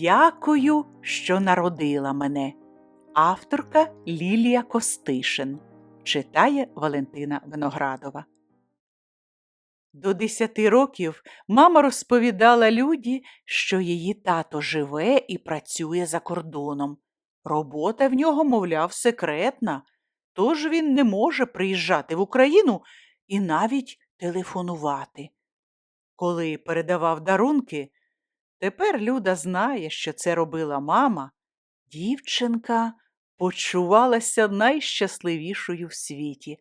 Дякую, що народила мене. Авторка Лілія Костишин. Читає Валентина Виноградова. До десяти років мама розповідала Люді, що її тато живе і працює за кордоном. Робота в нього, мовляв, секретна, тож він не може приїжджати в Україну і навіть телефонувати. Коли передавав дарунки, тепер Люда знає, що це робила мама, дівчинка почувалася найщасливішою в світі,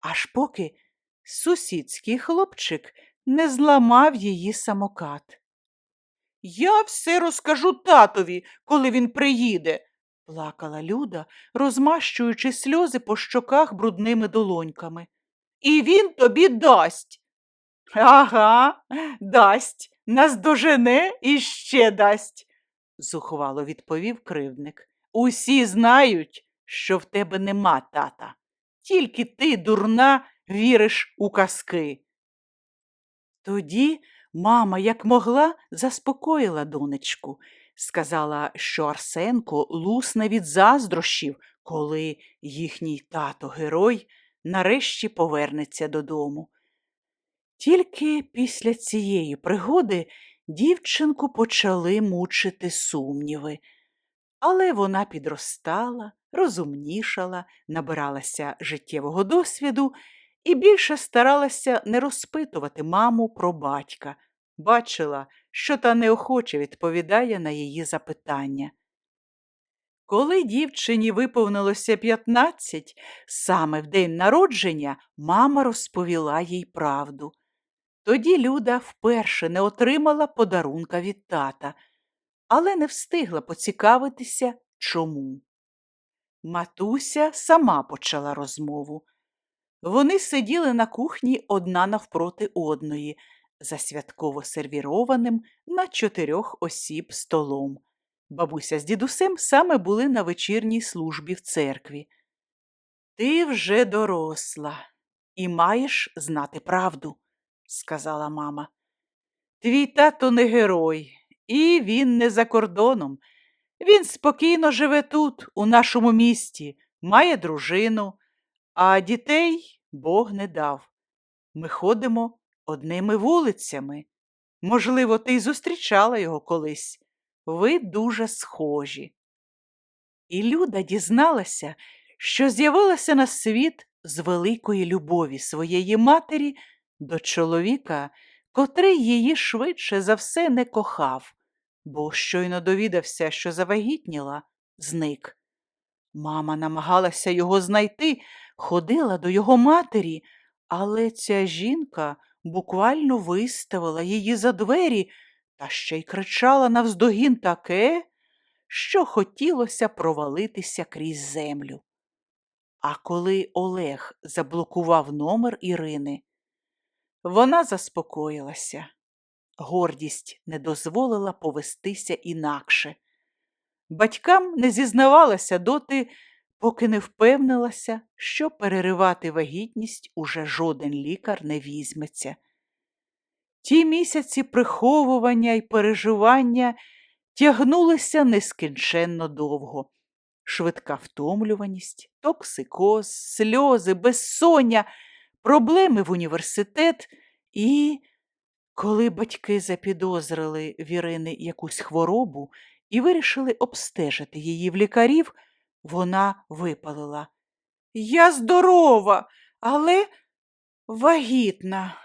аж поки сусідський хлопчик не зламав її самокат. Я все розкажу татові, коли він приїде, плакала Люда, розмащуючи сльози по щоках брудними долоньками. І він тобі дасть. Ага, дасть, наздожене і ще дасть, зухвало відповів кривдник. Усі знають, що в тебе нема тата. Тільки ти, дурна, віриш у казки. Тоді мама, як могла, заспокоїла донечку, сказала, що Арсенко лусне від заздрощів, коли їхній тато герой нарешті повернеться додому. Тільки після цієї пригоди дівчинку почали мучити сумніви, але вона підростала, розумнішала, набиралася життєвого досвіду і більше старалася не розпитувати маму про батька, бачила, що та неохоче відповідає на її запитання. Коли дівчині виповнилося 15, саме в день народження мама розповіла їй правду. Тоді Люда вперше не отримала подарунка від тата, але не встигла поцікавитися, чому. Матуся сама почала розмову. Вони сиділи на кухні одна навпроти одної, за святково сервірованим на чотирьох осіб столом. Бабуся з дідусем саме були на вечірній службі в церкві. Ти вже доросла і маєш знати правду, сказала мама. Твій тато не герой, і він не за кордоном. Він спокійно живе тут, у нашому місті, має дружину, а дітей Бог не дав. Ми ходимо одними вулицями. Можливо, ти й зустрічала його колись. Ви дуже схожі. І Люда дізналася, що з'явилася на світ з великої любові своєї матері до чоловіка, котрий її швидше за все не кохав, бо щойно довідався, що завагітніла, зник. Мама намагалася його знайти, ходила до його матері, але ця жінка буквально виставила її за двері та ще й кричала навздогін таке, що хотілося провалитися крізь землю. А коли Олег заблокував номер Ірини, вона заспокоїлася. Гордість не дозволила повестися інакше. Батькам не зізнавалася доти, поки не впевнилася, що переривати вагітність уже жоден лікар не візьметься. Ті місяці приховування й переживання тягнулися нескінченно довго. Швидка втомлюваність, токсикоз, сльози, безсоння, проблеми в університет і, коли батьки запідозрили в Ірини якусь хворобу і вирішили обстежити її в лікарів, вона випалила. Я здорова, але вагітна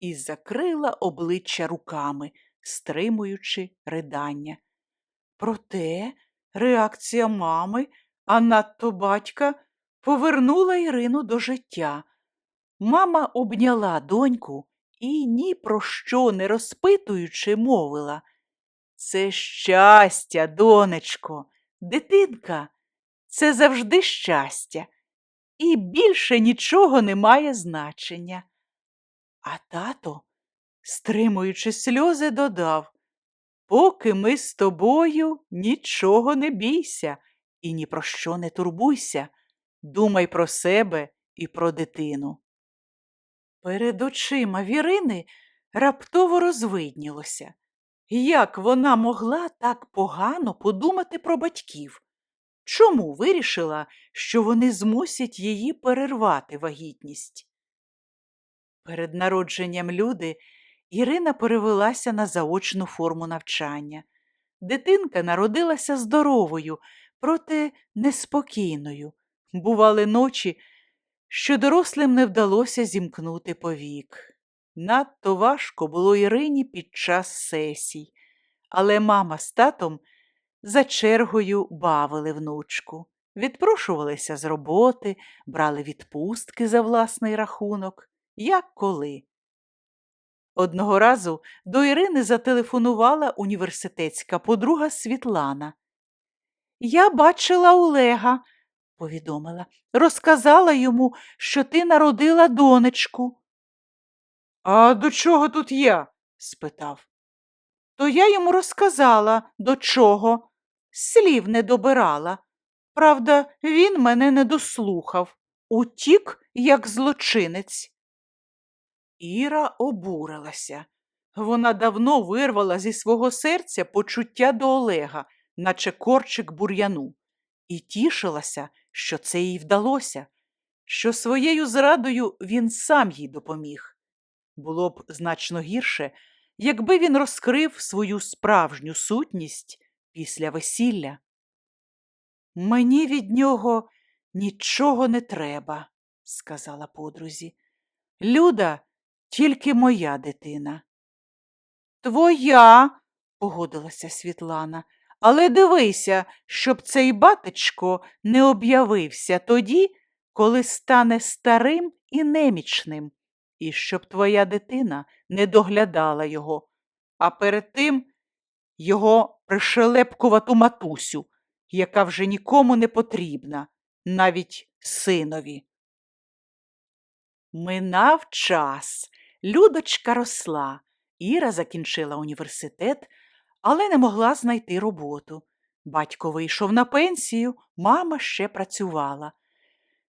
і закрила обличчя руками, стримуючи ридання. Проте реакція мами, а надто батька, повернула Ірину до життя. Мама обняла доньку і, ні про що не розпитуючи, мовила Це щастя, донечко, дитинка, це завжди щастя, і більше нічого не має значення. А тато, стримуючи сльози, додав Поки ми з тобою нічого не бійся і ні про що не турбуйся, думай про себе і про дитину. Перед очима Вірини раптово розвиднілося. Як вона могла так погано подумати про батьків? Чому вирішила, що вони змусять її перервати вагітність? Перед народженням люди Ірина перевелася на заочну форму навчання. Дитинка народилася здоровою, проте неспокійною. Бували ночі, що дорослим не вдалося зімкнути повік. Надто важко було Ірині під час сесій, але мама з татом за чергою бавили внучку, відпрошувалися з роботи, брали відпустки за власний рахунок, як коли. Одного разу до Ірини зателефонувала університетська подруга Світлана. Я бачила Олега, повідомила, розказала йому, що ти народила донечку. А до чого тут я? спитав. То я йому розказала, до чого. Слів не добирала. Правда, він мене не дослухав, утік, як злочинець. Іра обурилася. Вона давно вирвала зі свого серця почуття до Олега, наче корчик бур'яну, і тішилася, що це їй вдалося, що своєю зрадою він сам їй допоміг. Було б значно гірше, якби він розкрив свою справжню сутність після весілля. Мені від нього нічого не треба, сказала подрузі. Люда тільки моя дитина. Твоя, погодилася Світлана, але дивися, щоб цей батечко не об'явився тоді, коли стане старим і немічним, і щоб твоя дитина не доглядала його, а перед тим його пришелепкувату матусю, яка вже нікому не потрібна, навіть синові. Минав час. Людочка росла. Іра закінчила університет, але не могла знайти роботу. Батько вийшов на пенсію, мама ще працювала.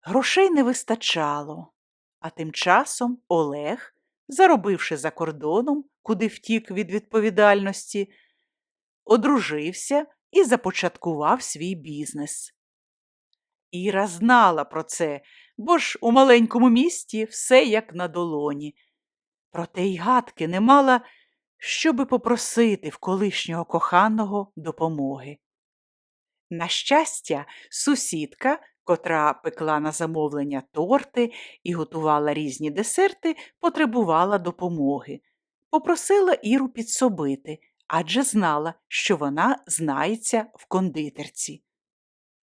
Грошей не вистачало. А тим часом Олег, заробивши за кордоном, куди втік від відповідальності, одружився і започаткував свій бізнес. Іра знала про це, бо ж у маленькому місті все як на долоні. Проте й гадки не мала, щоби попросити в колишнього коханого допомоги. На щастя, сусідка, котра пекла на замовлення торти і готувала різні десерти, потребувала допомоги. Попросила Іру підсобити, адже знала, що вона знається в кондитерці.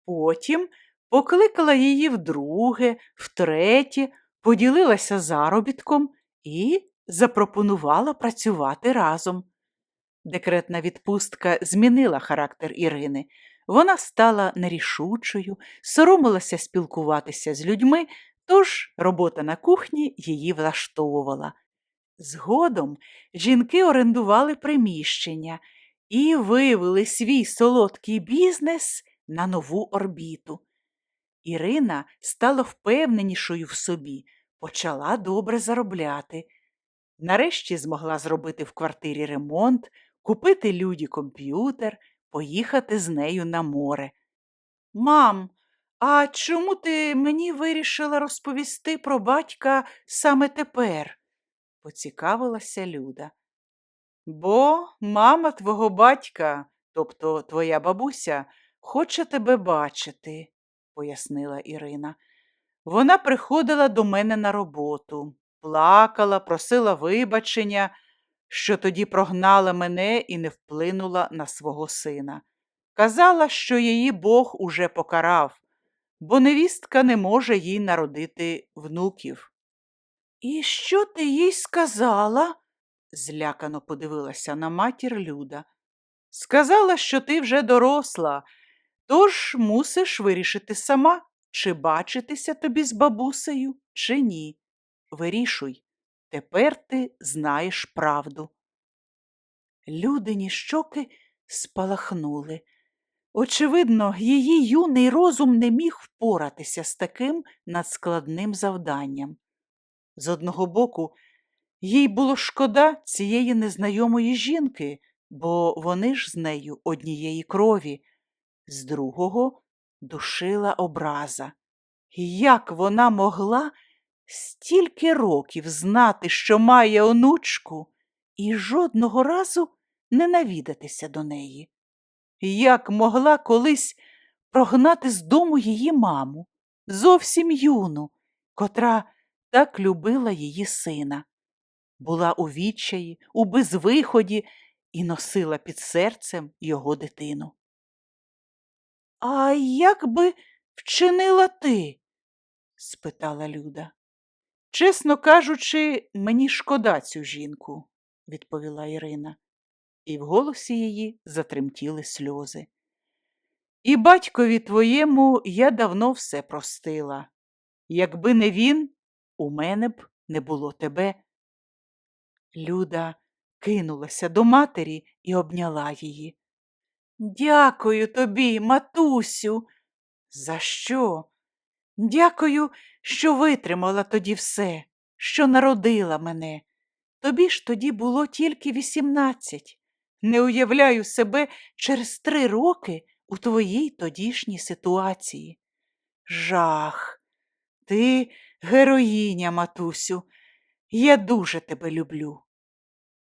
Потім покликала її вдруге, втретє, поділилася заробітком і запропонувала працювати разом. Декретна відпустка змінила характер Ірини. Вона стала нерішучою, соромилася спілкуватися з людьми, тож робота на кухні її влаштовувала. Згодом жінки орендували приміщення і вивели свій солодкий бізнес на нову орбіту. Ірина стала впевненішою в собі, почала добре заробляти. Нарешті змогла зробити в квартирі ремонт, купити люді комп'ютер, поїхати з нею на море. Мам, а чому ти мені вирішила розповісти про батька саме тепер? поцікавилася Люда. Бо мама твого батька, тобто твоя бабуся, хоче тебе бачити, пояснила Ірина. Вона приходила до мене на роботу, плакала, просила вибачення, що тоді прогнала мене і не вплинула на свого сина. Казала, що її Бог уже покарав, бо невістка не може їй народити внуків. І що ти їй сказала? злякано подивилася на матір Люда. Сказала, що ти вже доросла, тож мусиш вирішити сама, чи бачитися тобі з бабусею, чи ні. Вирішуй, тепер ти знаєш правду. Людині щоки спалахнули. Очевидно, її юний розум не міг впоратися з таким надскладним завданням. З одного боку, їй було шкода цієї незнайомої жінки, бо вони ж з нею однієї крові, з другого душила образа. Як вона могла стільки років знати, що має онучку, і жодного разу не навідатися до неї? Як могла колись прогнати з дому її маму, зовсім юну, котра так любила її сина, була у відчаї, у безвиході і носила під серцем його дитину. А як би вчинила ти? спитала Люда. Чесно кажучи, мені шкода цю жінку, відповіла Ірина, і в голосі її затремтіли сльози. І батькові твоєму я давно все простила. Якби не він, у мене б не було тебе. Люда кинулася до матері і обняла її. Дякую тобі, матусю. За що? Дякую, що витримала тоді все, що народила мене. Тобі ж тоді було тільки вісімнадцять. Не уявляю себе через три роки у твоїй тодішній ситуації. Жах, ти героїня, матусю, я дуже тебе люблю.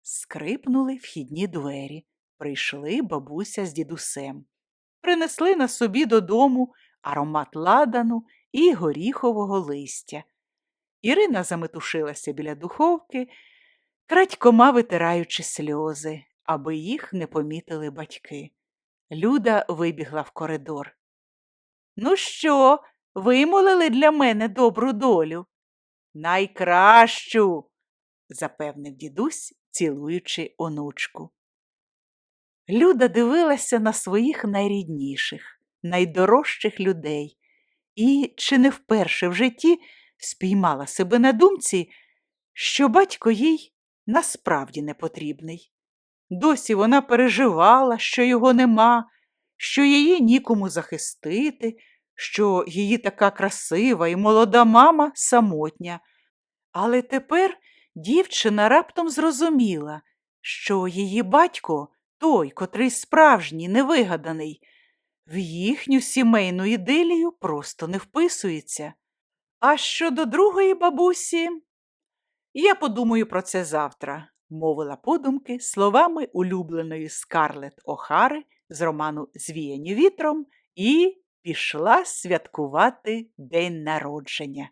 Скрипнули вхідні двері. Прийшли бабуся з дідусем. Принесли на собі додому аромат ладану і горіхового листя. Ірина заметушилася біля духовки, крадькома витираючи сльози, аби їх не помітили батьки. Люда вибігла в коридор. Ну що, вимолили для мене добру долю? Найкращу, запевнив дідусь, цілуючи онучку. Люда дивилася на своїх найрідніших, найдорожчих людей і, чи не вперше в житті, спіймала себе на думці, що батько їй насправді не потрібний. Досі вона переживала, що його нема, що її нікому захистити, що її така красива і молода мама самотня. Але тепер дівчина раптом зрозуміла, що її батько той, котрий справжній, невигаданий, в їхню сімейну ідилію просто не вписується. А щодо другої бабусі, я подумаю про це завтра, мовила подумки словами улюбленої Скарлет Охари з роману Звіяні вітром і пішла святкувати день народження.